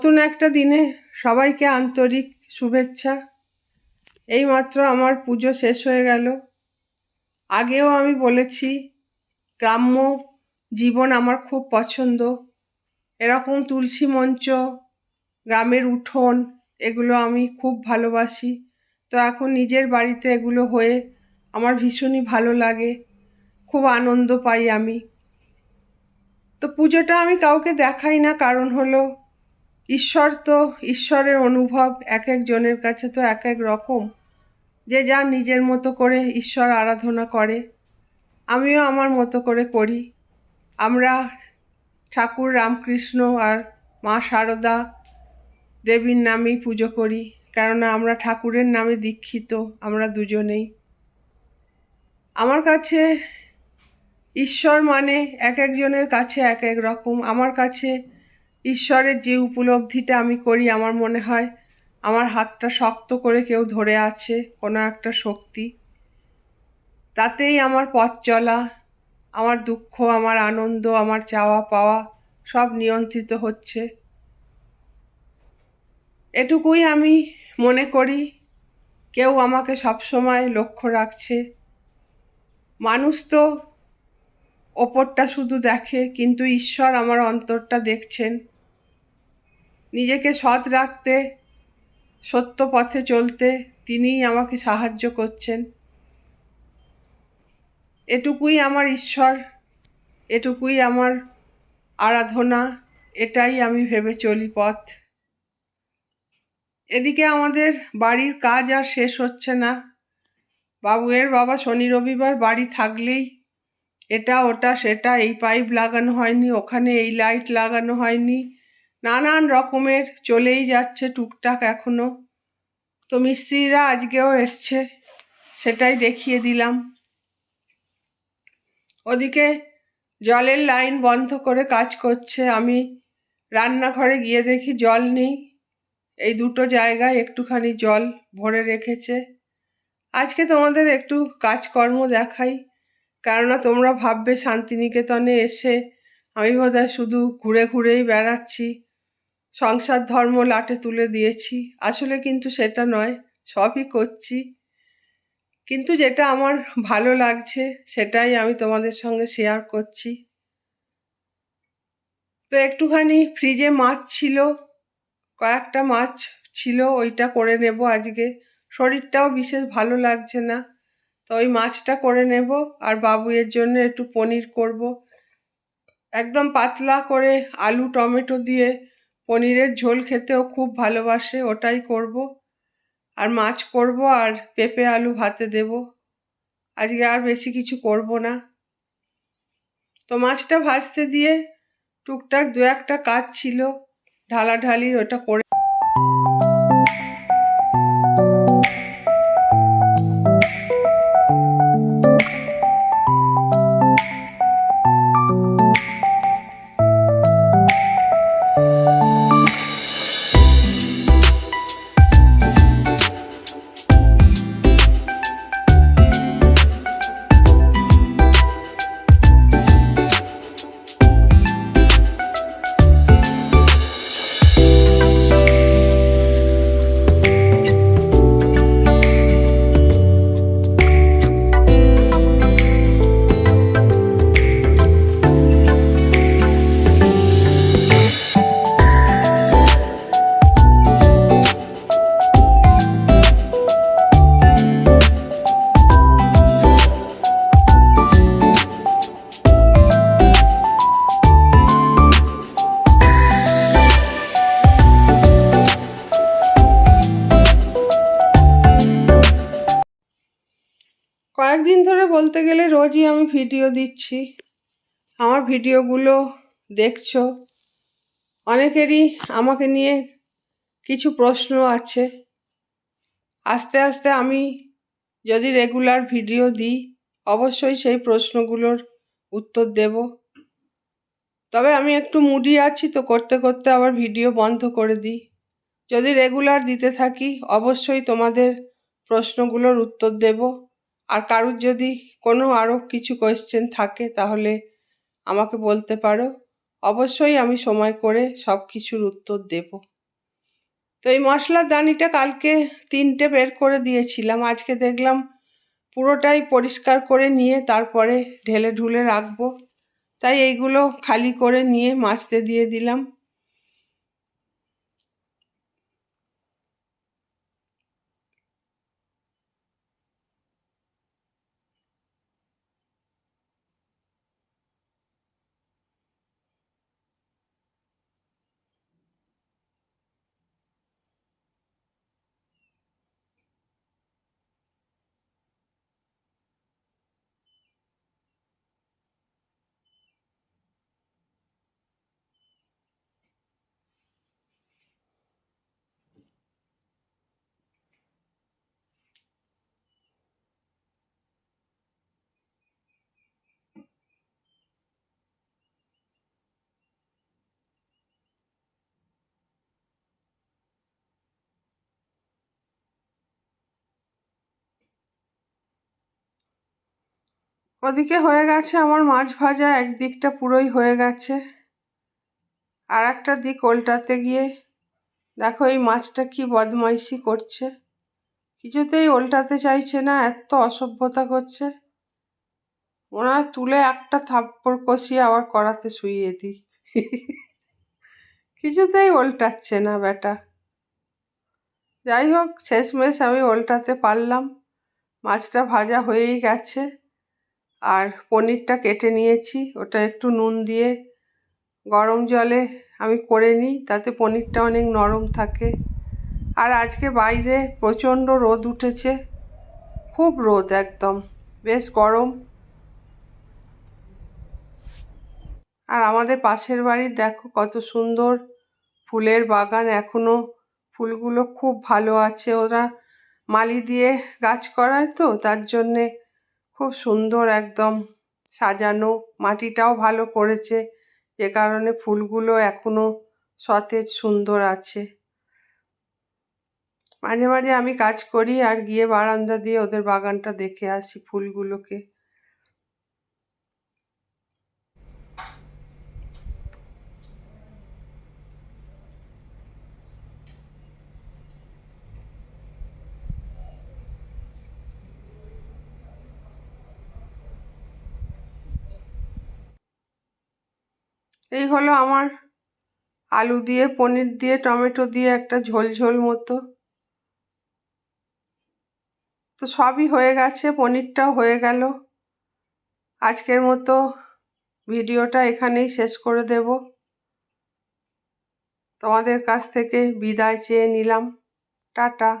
নতুন একটা দিনে সবাইকে আন্তরিক শুভেচ্ছা। এইমাত্র আমার পুজো শেষ হয়ে গেল। আগেও আমি বলেছি, গ্রাম্য জীবন আমার খুব পছন্দ। এরকম তুলসী মঞ্চ, গ্রামের উঠোন, এগুলো আমি খুব ভালোবাসি। তো এখন নিজের বাড়িতে এগুলো হয়ে আমার ভীষণই ভালো লাগে। খুব আনন্দ পাই আমি। তো পুজোটা আমি কাউকে দেখাই না, কারণ হলো ঈশ্বর তো ঈশ্বরের অনুভব এক একজনের কাছে তো এক এক রকম। যে যা নিজের মতো করে ঈশ্বর আরাধনা করে, আমিও আমার মতো করে করি। আমরা ঠাকুর রামকৃষ্ণ আর মা শারদা দেবীর নামেই পুজো করি, কেননা আমরা ঠাকুরের নামে দীক্ষিত, আমরা দুজনেই। আমার কাছে ঈশ্বর মানে এক একজনের কাছে এক এক রকম, আমার কাছে ঈশ্বরের যে উপলব্ধিটা আমি করি, আমার মনে হয় আমার হাতটা শক্ত করে কেউ ধরে আছে কোনো একটা শক্তি। তাতেই আমার পথ চলা, আমার দুঃখ, আমার আনন্দ, আমার চাওয়া পাওয়া সব নিয়ন্ত্রিত হচ্ছে। এটুকুই আমি মনে করি, কেউ আমাকে সবসময় লক্ষ্য রাখছে। মানুষ তো ওপরটা শুধু দেখে, কিন্তু ঈশ্বর আমার অন্তরটা দেখছেন। নিজেকে সৎ রাখতে, সত্য পথে চলতে তিনিই আমাকে সাহায্য করছেন। এটুকুই আমার ঈশ্বর, এটুকুই আমার আরাধনা, এটাই আমি ভেবে চলি পথ। এদিকে আমাদের বাড়ির কাজ আর শেষ হচ্ছে না। বাবুয়ের বাবা শনি রবিবার বাড়ি থাকলেই এটা, ওটা, সেটা, এই পাইপ লাগানো হয়নি, ওখানে এই লাইট লাগানো হয়নি। নানান রকমের চলেই যাচ্ছে টুকটাক এখনও। তো মিস্ত্রিরা আজকেও এসছে, সেটাই দেখিয়ে দিলাম। ওদিকে জলের লাইন বন্ধ করে কাজ করছে। আমি রান্নাঘরে গিয়ে দেখি জল নেই। এই দুটো জায়গায় একটুখানি জল ভরে রেখেছে। আজকে তোমাদের একটু কাজকর্ম দেখাই। কেননা তোমরা ভাববে শান্তিনিকেতনে এসে আমি বোধহয় শুধু ঘুরে ঘুরেই বেড়াচ্ছি। সংসার ধর্ম লাটে তুলে দিয়েছি। আসলে কিন্তু সেটা নয়, সবই করছি। কিন্তু যেটা আমার ভালো লাগছে, সেটাই আমি তোমাদের সঙ্গে শেয়ার করছি। তো একটুখানি ফ্রিজে মাছ ছিল, কয়েকটা মাছ ছিল, ওইটা করে নেব আজকে। শরীরটাও বিশেষ ভালো লাগছে না, তো ওই মাছটা করে নেব আর বাবুয়ের জন্য একটু পনির করব। একদম পাতলা করে আলু, টমেটো দিয়ে পনিরের ঝোল খেতেও খুব ভালোবাসে, ওটাই করব। আর মাছ করব আর পেঁপে আলু ভাতে দেব। আজকে আর বেশি কিছু করব না। তো মাছটা ভাজতে দিয়ে টুকটাক দু একটা কাজ ছিল, ঢালাঢালির ওটা করে বলতে গেলে রোজই আমি ভিডিও দিচ্ছি। আমার ভিডিওগুলো দেখছ। অনেকেরই আমাকে নিয়ে কিছু প্রশ্ন আছে। আস্তে আস্তে আমি যদি রেগুলার ভিডিও দিই, অবশ্যই সেই প্রশ্নগুলোর উত্তর দেব। তবে আমি একটু মুডি আছি তো করতে করতে আবার ভিডিও বন্ধ করে দিই। যদি রেগুলার দিতে থাকি, অবশ্যই তোমাদের প্রশ্নগুলোর উত্তর দেব। আর কারুর যদি কোনো আরও কিছু কোয়েশ্চেন থাকে, তাহলে আমাকে বলতে পারো। অবশ্যই আমি সময় করে সব কিছুর উত্তর দেব। তো এই মশলার দানিটা কালকে তিনটে বের করে দিয়েছিলাম। আজকে দেখলাম পুরোটাই পরিষ্কার করে নিয়ে তারপরে ঢেলে ঢুলে রাখব। তাই এইগুলো খালি করে নিয়ে মাছতে দিয়ে দিলাম। ওদিকে হয়ে গেছে আমার মাছ ভাজা, একদিকটা পুরোই হয়ে গেছে। আর একটা দিক ওল্টাতে গিয়ে দেখো এই মাছটা কি বদমাইশি করছে। কিছুতেই ওল্টাতে চাইছে না, এত অসভ্যতা করছে। হয় তুলে একটা থাপ্পড় কষিয়ে আবার করাতে শুইয়ে দিই। কিছুতেই ওল্টাচ্ছে না বেটা যাই হোক, শেষমেশ আমি ওল্টাতে পারলাম। মাছটা ভাজা হয়েই গেছে। আর পনিরটা কেটে নিয়েছি, ওটা একটু নুন দিয়ে গরম জলে আমি করে নিই, তাতে পনিরটা অনেক নরম থাকে। আর আজকে বাইরে প্রচণ্ড রোদ উঠেছে, খুব রোদ একদম, বেশ গরম। আর আমাদের পাশের বাড়ির দেখো কত সুন্দর ফুলের বাগান, এখনও ফুলগুলো খুব ভালো আছে, ওরা মালি দিয়ে গাছ করায় তো, তার জন্যে খুব সুন্দর একদম সাজানো, মাটিটাও ভালো করেছে। যে কারণে ফুলগুলো এখনও সতেজ সুন্দর আছে। মাঝে মাঝে আমি কাজ করি আর গিয়ে বারান্দা দিয়ে ওদের বাগানটা দেখে আসি ফুলগুলোকে। এই হলো আমার আলু দিয়ে, পনির দিয়ে, টমেটো দিয়ে একটা ঝোল ঝোল মতো। তো সবই হয়ে গেছে, পনিরটাও হয়ে গেল। আজকের মতো ভিডিওটা এখানেই শেষ করে দেব। তোমাদের কাছ থেকে বিদায় চেয়ে নিলাম। টাটা।